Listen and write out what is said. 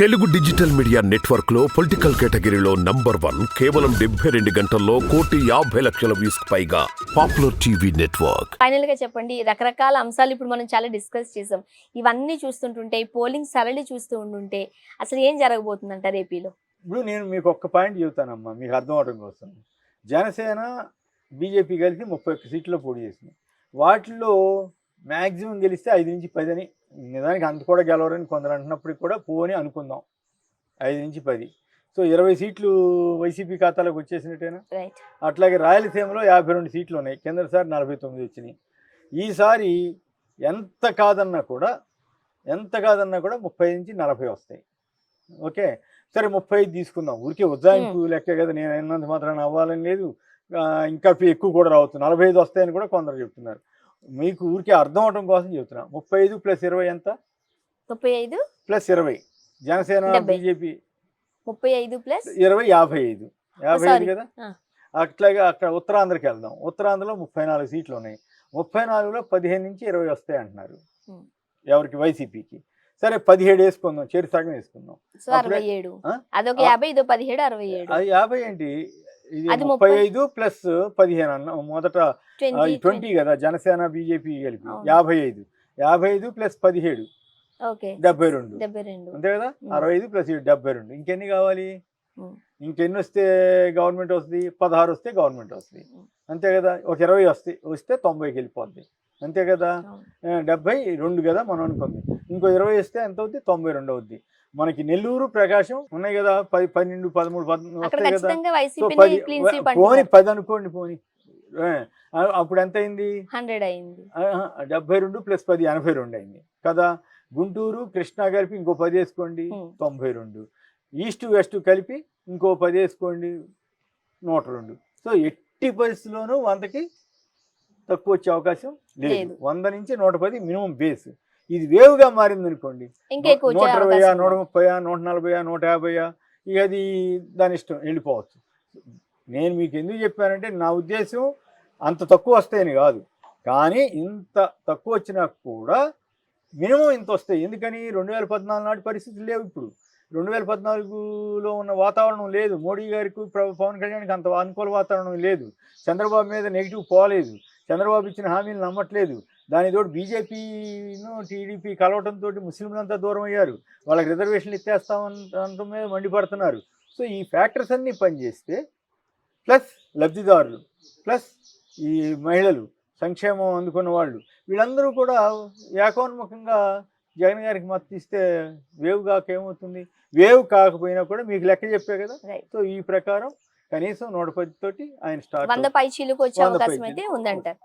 Telugu digital media నెట్వర్క్లో political కేటగిరీలో number one కేవలం డెబ్బై రెండు గంటల్లో కోటి యాభై లక్షల వ్యూస్ పైగా పాపులర్ టీవీ నెట్వర్క్. ఫైనల్గా చెప్పండి రకరకాల అంశాలు ఇప్పుడు మనం చాలా డిస్కస్ చేసాం. ఇవన్నీ చూస్తుంటుంటే పోలింగ్ సరళి చూస్తూ ఉంటుంటే అసలు ఏం జరగబోతుందంటారు ఏపీలో ఇప్పుడు నేను మీకు ఒక్క పాయింట్ చెబుతానమ్మా మీకు అర్థం అవడం కోసం. జనసేన బీజేపీ కలిసి ముప్పై ఒక్క సీట్లో పోటీ చేసింది. వాటిల్లో మ్యాక్సిమం గెలిస్తే ఐదు నుంచి పది అని నిజానికి అంత కూడా గెలవరని కొందరు అంటున్నప్పటికి కూడా పోని అనుకుందాం. ఐదు నుంచి పది. సో ఇరవై సీట్లు వైసీపీ ఖాతాలోకి వచ్చేసినట్టేనా? అట్లాగే రాయలసీమలో యాభై రెండు సీట్లు ఉన్నాయి. కిందసారి నలభై తొమ్మిది వచ్చినాయి. ఈసారి ఎంత కాదన్నా కూడా ఎంత కాదన్నా కూడా ముప్పై నుంచి నలభై వస్తాయి. ఓకే? సరే ముప్పై ఐదు తీసుకుందాం. ఊరికే ఉజ్జాయింపు లెక్క కదా నేను అన్నంత మాత్రాన అవ్వాలని లేదు. ఇంకా ఎక్కువ కూడా రావచ్చు నలభై ఐదు వస్తాయని కూడా కొందరు చెప్తున్నారు. మీకు ఊరికే అర్థం అవడం కోసం చెప్తున్నా. ముప్పై ఐదు ప్లస్ ఇరవై ఎంత? ముప్పై ఐదు? ప్లస్ ఇరవై. జనసేన. బీజేపీ. ముప్పై ఐదు ప్లస్? ఇరవై యాభై ఐదు. యాభై ఐదు. కదా. అట్లాగే అక్కడ ఉత్తరాంధ్రకి వెళ్దాం. ఉత్తరాంధ్రలో ముప్పై నాలుగు సీట్లు ఉన్నాయి ముప్పై నాలుగులో పదిహేను నుంచి ఇరవై వస్తాయి అంటున్నారు. ఎవరికి? వైసీపీకి. సరే పదిహేడు వేసుకుందాం. చేరి సగం వేసుకుందాం. యాభై ఏంటి? అది ముప్పై. ఐదు ప్లస్ పదిహేను అన్న మొదట ట్వంటీ కదా జనసేన బీజేపీ కలిపి. యాభై ఐదు. యాభై ఐదు ప్లస్ పదిహేడు. డెబ్బై రెండు. అంతే కదా. అరవై ఐదు ప్లస్ డెబ్బై రెండు. ఇంకెన్ని కావాలి. ఇంకెన్ని వస్తే గవర్నమెంట్ వస్తుంది? పదహారు వస్తే గవర్నమెంట్ వస్తుంది. అంతే కదా? ఒక ఇరవై వస్తే వస్తే తొంభైకి వెళ్ళిపోద్ది. అంతే కదా? డెబ్బై రెండు కదా మనం అనుకుంది. ఇంకో ఇరవై వస్తే ఎంత అవుద్ది? తొంభై రెండు అవుద్ది. మనకి నెల్లూరు ప్రకాశం ఉన్నాయి కదా పది పన్నెండు పదమూడు వస్తాయి కదా. సో పది పోని పది అనుకోండి పోని. అప్పుడు ఎంత అయింది? హండ్రెడ్ అయింది. డెబ్బై రెండు ప్లస్ పది ఎనభై రెండు అయింది. కదా గుంటూరు కృష్ణా కలిపి ఇంకో పది వేసుకోండి. తొంభై రెండు. ఈస్ట్ వెస్ట్ కలిపి ఇంకో పది వేసుకోండి నూట రెండు. సో ఎట్టి పరిస్థితుల్లోనూ వందకి తక్కువ వచ్చే అవకాశం లేదు. వంద నుంచి నూట పది మినిమం బేస్. ఇది వేవుగా మారింది అనుకోండి నూట వచ్చే ఇరవై అవకాశం నూట. ముప్పై నూట నలభై నూట యాభై ఇక అది దాని ఇష్టం వెళ్ళిపోవచ్చు. నేను మీకు ఎందుకు చెప్పానంటే నా ఉద్దేశం అంత తక్కువ వస్తాయని కాదు. కానీ ఇంత తక్కువ వచ్చినా కూడా మినిమం ఇంత వస్తాయి. ఎందుకని? రెండు వేల పద్నాలుగు నాటి పరిస్థితులు లేవు ఇప్పుడు. రెండు వేల పద్నాలుగులో ఉన్న వాతావరణం లేదు. మోడీ గారికి పవన్ కళ్యాణ్కి అంత అనుకూల వాతావరణం లేదు. చంద్రబాబు మీద నెగిటివ్ పోలేదు. చంద్రబాబు ఇచ్చిన హామీలు నమ్మట్లేదు. దానితోటి బీజేపీను టీడీపీ కలవటంతో ముస్లింలంతా దూరం అయ్యారు వాళ్ళకి రిజర్వేషన్లు ఇచ్చేస్తామనటం మీద మండిపడుతున్నారు. సో ఈ ఫ్యాక్టర్స్ అన్నీ పనిచేస్తే ప్లస్ లబ్ధిదారులు ప్లస్ ఈ మహిళలు సంక్షేమం అందుకున్న వాళ్ళు వీళ్ళందరూ కూడా ఏకోన్ముఖంగా జగన్ గారికి మద్దతు ఇస్తే వేవ్ కాక ఏమవుతుంది? వేవ్ కాకపోయినా కూడా మీకు లెక్క చెప్పే కదా. సో ఈ ప్రకారం కనీసం నూట పది తోటి ఆయన స్టార్ట్ వంద పై చీలుకు వచ్చే అవకాశం అయితే ఉందంటారు.